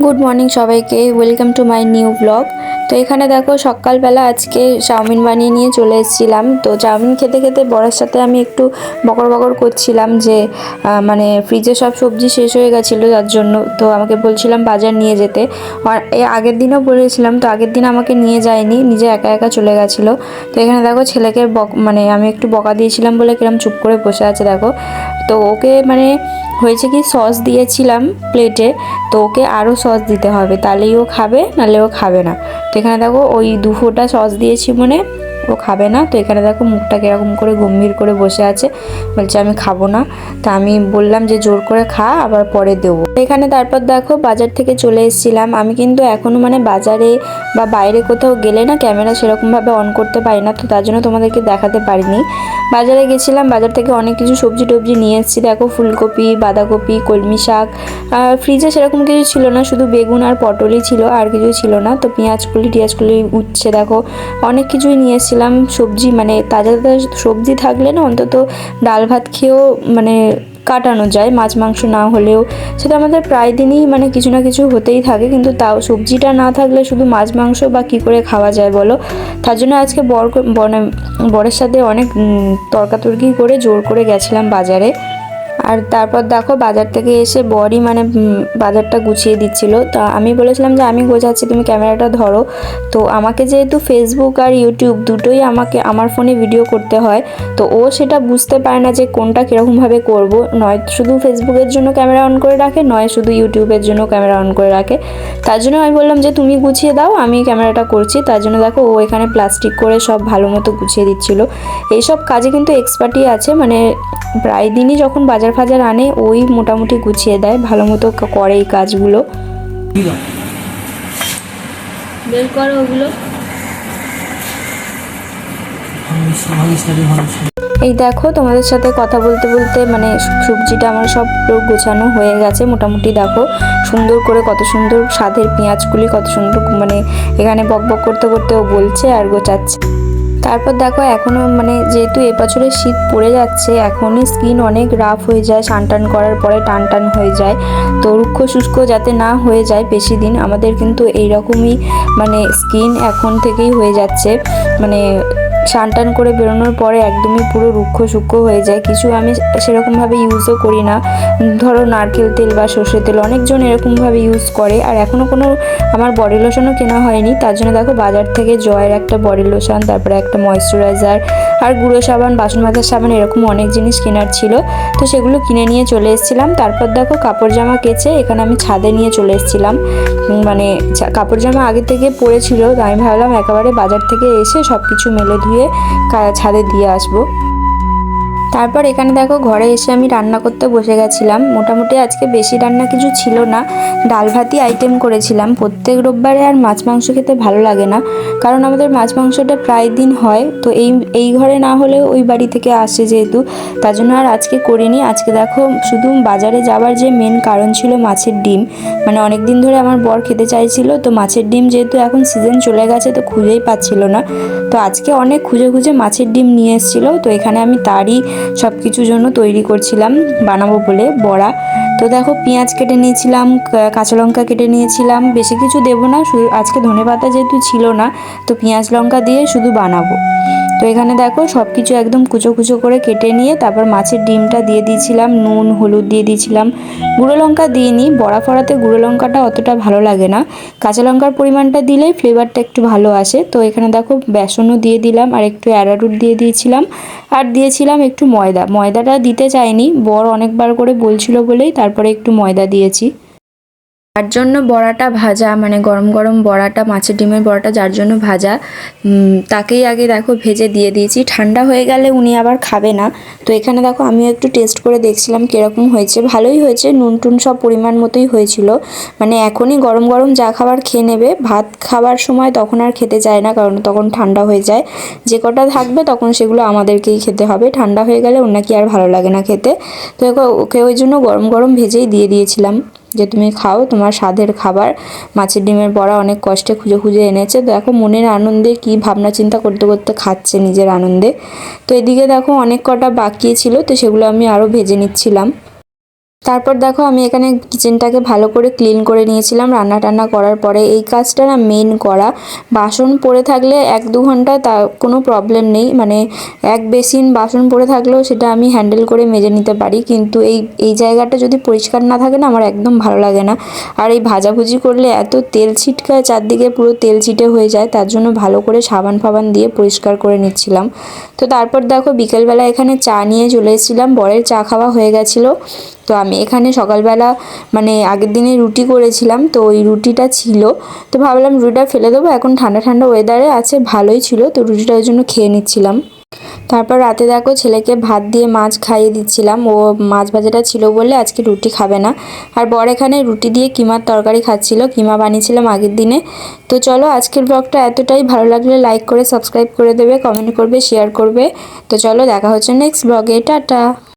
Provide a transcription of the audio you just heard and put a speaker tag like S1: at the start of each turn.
S1: Good morning সবাইকে welcome to my new vlog তো এখানে দেখো সকালবেলা আজকে চাউমিন বানিয়ে নিয়ে চলে এসেছিলাম। তো চাউমিন খেতে খেতে বড়ার সাথে আমি একটু বকর বকর করছিলাম যে মানে ফ্রিজে সব সবজি শেষ হয়ে গেছিল যার জন্য। তো আমাকে বলছিলাম বাজার নিয়ে যেতে। আর আগের দিনও বলেছিলাম, তো আগের দিন আমাকে নিয়ে যায়নি, নিজে একা একা চলে গেছিল। তো এখানে দেখো ছেলেকে বক মানে আমি একটু বকা দিয়েছিলাম বলে কিরম চুপ করে বসে আছে দেখো। তো ওকে মানে হয়েছে কি সস দিয়েছিলাম প্লেটে তো ওকে আরও সস দিতে হবে, তাহলেই ও খাবে, নাহলে ও খাবে না। তো এখানে দেখো ওই দু ফোঁটা সস দিয়েছি মনে, ও খাবে না। তো এখানে দেখো মুখটা কীরকম করে গম্ভীর করে বসে আছে। বলছে আমি খাব না। তা আমি বললাম যে জোর করে খা, আবার পরে দেবো। এখানে তারপর দেখো বাজার থেকে চলে এসেছিলাম। আমি কিন্তু এখনও মানে বাজারে বা বাইরে কোথাও গেলে না ক্যামেরা সেরকমভাবে অন করতে পারি না, তো তার জন্য তোমাদেরকে দেখাতে পারিনি। বাজারে গেছিলাম, বাজার থেকে অনেক কিছু সবজি টবজি নিয়ে এসেছি। দেখো ফুলকপি, বাঁধাকপি, কলমি শাক ফ্রিজে সেরকম কিছু ছিল না, শুধু বেগুন আর পটলই ছিল, আর কিছু ছিল না। তো পেঁয়াজ কুলি, টিয়াজ কুলি উঠছে দেখো অনেক কিছুই নিয়ে এসেছিলাম। সবজি মানে তাজা তাজা সবজি থাকলে না অন্তত ডাল ভাত খেয়েও মানে কাটানো যায়, মাছ, মাংস না হলেও। সেটা আমাদের প্রায় দিনই মানে কিছু না কিছু হতেই থাকে, কিন্তু তাও সবজিটা না থাকলে শুধু মাছ, মাংস বা কী করে খাওয়া যায় বলো? তার জন্য আজকে বর বরের সাথে অনেক তর্কাতর্কি করে জোর করে গেছিলাম বাজারে। আর তারপর দেখো বাজার থেকে এসে বরই মানে বাজারটা গুছিয়ে দিচ্ছিল। তা আমি বলেছিলাম যে আমি গোছাচ্ছি, তুমি ক্যামেরাটা ধরো। তো আমাকে যেহেতু ফেসবুক আর ইউটিউব দুটোই আমাকে, আমার ফোনে ভিডিও করতে হয়, তো ও সেটা বুঝতে পারে না যে কোনটা কীরকমভাবে করব। নয় শুধু ফেসবুকের জন্য ক্যামেরা অন করে রাখে, নয় শুধু ইউটিউবের জন্য ক্যামেরা অন করে রাখে। তার জন্য আমি বললাম যে তুমি গুছিয়ে দাও, আমি ক্যামেরাটা করছি। তার জন্য দেখো ও এখানে প্লাস্টিক করে সব ভালো মতো গুছিয়ে দিচ্ছিল। এইসব কাজে কিন্তু এক্সপার্টই আছে মানে প্রায় দিনই যখন বাজার ফাজার আনে ওই মোটামুটি গুছিয়ে দেয় ভালো মতো করে এই কাজগুলো। বের করো ওগুলো। এই দেখো তোমাদের সাথে কথা বলতে বলতে মানে সবজিটা আমার সব গোছানো হয়ে গেছে মোটামুটি দেখো। সুন্দর করে কত সুন্দর স্বাদের পেঁয়াজগুলি কত সুন্দর মানে এখানে বক বক করতে করতে ও বলছে আর গোছাচ্ছে। তারপর দেখো এখনও মানে যেহেতু এবছরে শীত পড়ে যাচ্ছে, এখনই স্কিন অনেক রাফ হয়ে যায় স্নান টান করার পরে টান টান হয়ে যায়। তো রুক্ষ শুষ্ক যাতে না হয়ে যায় বেশি দিন, আমাদের কিন্তু এইরকমই মানে স্কিন এখন থেকেই হয়ে যাচ্ছে। মানে টান করে বেরোনোর পরে একদমই পুরো রুক্ষ সূক্ষ্ম হয়ে যায়। কিছু আমি সেরকমভাবে ইউজও করি না। ধরো নারকেল তেল বা সর্ষে তেল অনেকজন এরকমভাবে ইউজ করে। আর এখনও কোনো আমার বডি লোশনও কেনা হয়নি। তার জন্য দেখো বাজার থেকে জয়ের একটা বডি লোশন তারপরে একটা ময়শ্চারাইজার আর গুঁড়ো সাবান, বাসন মাজার সাবান এরকম অনেক জিনিস কেনার ছিল। তো সেগুলো কিনে নিয়ে চলে এসেছিলাম। তারপর দেখো কাপড় জামা কেচে এখানে আমি ছাদে নিয়ে চলে এসেছিলাম। মানে কাপড় জামা আগে থেকে পরেছিল তো আমি ভাবলাম একেবারে বাজার থেকে এসে সব কিছু মেলে ধুয়ে কা- ছাদে দিয়ে আসব। তারপর এখানে দেখো ঘরে এসে আমি রান্না করতে বসে গেছিলাম। মোটামুটি আজকে বেশি রান্না কিছু ছিল না। ডাল ভাতই আইটেম করেছিলাম। প্রত্যেক রোববারে আর মাছ মাংস খেতে ভালো লাগে না। কারণ আমাদের মাছ মাংসটা প্রায় দিন হয়। তো এই এই ঘরে না হলেও ওই বাড়ি থেকে আসে যেহেতু। তার জন্য আর আজকে করিনি। আজকে দেখো শুধু বাজারে যাওয়ার যে মেন কারণ ছিল মাছের ডিম। মানে অনেক দিন ধরে আমার বর খেতে চাইছিল। তো মাছের ডিম যেহেতু এখন সিজন চলে গেছে, তো খুঁজেই পাচ্ছিল না। তো আজকে অনেক খুঁজে খুঁজে মাছের ডিম নিয়ে এসেছিল। তো এখানে আমি তারই সব কিছুর জন্য তৈরি করছিলাম, বানাবো বলে বড়া। তো দেখো, পেঁয়াজ কেটে নিয়েছিলাম কাঁচা লঙ্কা কেটে নিয়েছিলাম, বেশি কিছু দেবো না, শুধু আজকে ধনে পাতা যেহেতু ছিল না, তো পেঁয়াজ লঙ্কা দিয়ে শুধু বানাবো। তো এখানে দেখো সব কিছু একদম কুচো কুচো করে কেটে নিয়ে তারপর মাছের ডিমটা দিয়ে দিয়েছিলাম, নুন, হলুদ দিয়ে দিয়েছিলাম। গুঁড়ো লঙ্কা দিইনি, বড়া ফড়াতে গুঁড়ো লঙ্কাটা অতটা ভালো লাগে না। কাঁচা লঙ্কার পরিমাণটা দিলেই ফ্লেভারটা একটু ভালো আসে। তো এখানে দেখো বেসনও দিয়ে দিলাম, আর একটু অ্যারারুট দিয়ে দিয়েছিলাম। আর দিয়েছিলাম একটু ময়দা। ময়দাটা দিতে চাইনি, বর অনেকবার করে বলছিল বলেই তারপরে একটু ময়দা দিয়েছি। তার জন্য বড়াটা ভাজা মানে গরম গরম বড়াটা, মাছের ডিমের বড়াটা যার জন্য ভাজা তাকেই আগে দেখো ভেজে দিয়ে দিয়েছি। ঠান্ডা হয়ে গেলে উনি আবার খাবে না। তো এখানে দেখো আমিও একটু টেস্ট করে দেখছিলাম কীরকম হয়েছে। ভালোই হয়েছে, নুন টুন সব পরিমাণ মতোই হয়েছিল। মানে এখনই গরম গরম যা খাবার খেয়ে নেবে, ভাত খাবার সময় তখন আর খেতে চায় না, কারণ তখন ঠান্ডা হয়ে যায়। যে কটা থাকবে তখন সেগুলো আমাদেরকেই খেতে হবে। ঠান্ডা হয়ে গেলে ওর নাকি আর ভালো লাগে না খেতে। তো ওকে ওই জন্য গরম গরম ভেজেই দিয়ে দিয়েছিলাম। যে তুমি খাও, তোমার স্বাদের খাবার। মাছের ডিমের বড়া অনেক কষ্টে খুঁজে খুঁজে এনেছে। দেখো মনের আনন্দে কি ভাবনা চিন্তা করতে করতে খাচ্ছে নিজের আনন্দে। তো এদিকে দেখো অনেক কটা বাকি ছিল, তো সেগুলো আমি আরও ভেজে নিচ্ছিলাম। তারপর দেখো আমি এখানে কিচেনটাকে ভালো করে ক্লিন করে নিয়েছিলাম। রান্না টান্না করার পরে এই কাজটা না মেন করা। বাসন পড়ে থাকলে এক দু ঘণ্টা তা কোনো প্রবলেম নেই। মানে এক বেসিন বাসন পড়ে থাকলেও সেটা আমি হ্যান্ডেল করে মেজে নিতে পারি। কিন্তু এই এই জায়গাটা যদি পরিষ্কার না থাকে না, আমার একদম ভালো লাগে না। আর এই ভাজাভুজি করলে এত তেল ছিটকায়, চারদিকে পুরো তেল ছিটে হয়ে যায়। তার জন্য ভালো করে সাবান ফাবান দিয়ে পরিষ্কার করে নিচ্ছিলাম। তো তারপর দেখো বিকেলবেলা এখানে চা নিয়ে চলে এসেছিলাম। বরের চা খাওয়া হয়ে গেছিল। তো আমি এখানে সকালবেলা মানে আগের দিনে রুটি করেছিলাম, তো ওই রুটিটা ছিল। তো ভাবলাম রুটিটা ফেলে দেবো, এখন ঠান্ডা ঠান্ডা ওয়েদারে আছে, ভালোই ছিল, তো রুটিটা ওই জন্য খেয়ে নিচ্ছিলাম। তারপর রাতে দেখো ছেলেকে ভাত দিয়ে মাছ খাইয়ে দিচ্ছিলাম, ও মাছ ভাজাটা ছিল বলে আজকে রুটি খাবে না। আর বর এখানে রুটি দিয়ে কিমার তরকারি খাচ্ছিল, কিমা বানিয়েছিলাম আগের দিনে। তো চলো আজকের ব্লগটা এতটাই, ভালো লাগলে লাইক করে সাবস্ক্রাইব করে দেবে কমেন্ট করবে শেয়ার করবে। তো চলো দেখা হচ্ছে নেক্সট ব্লগে টাটা!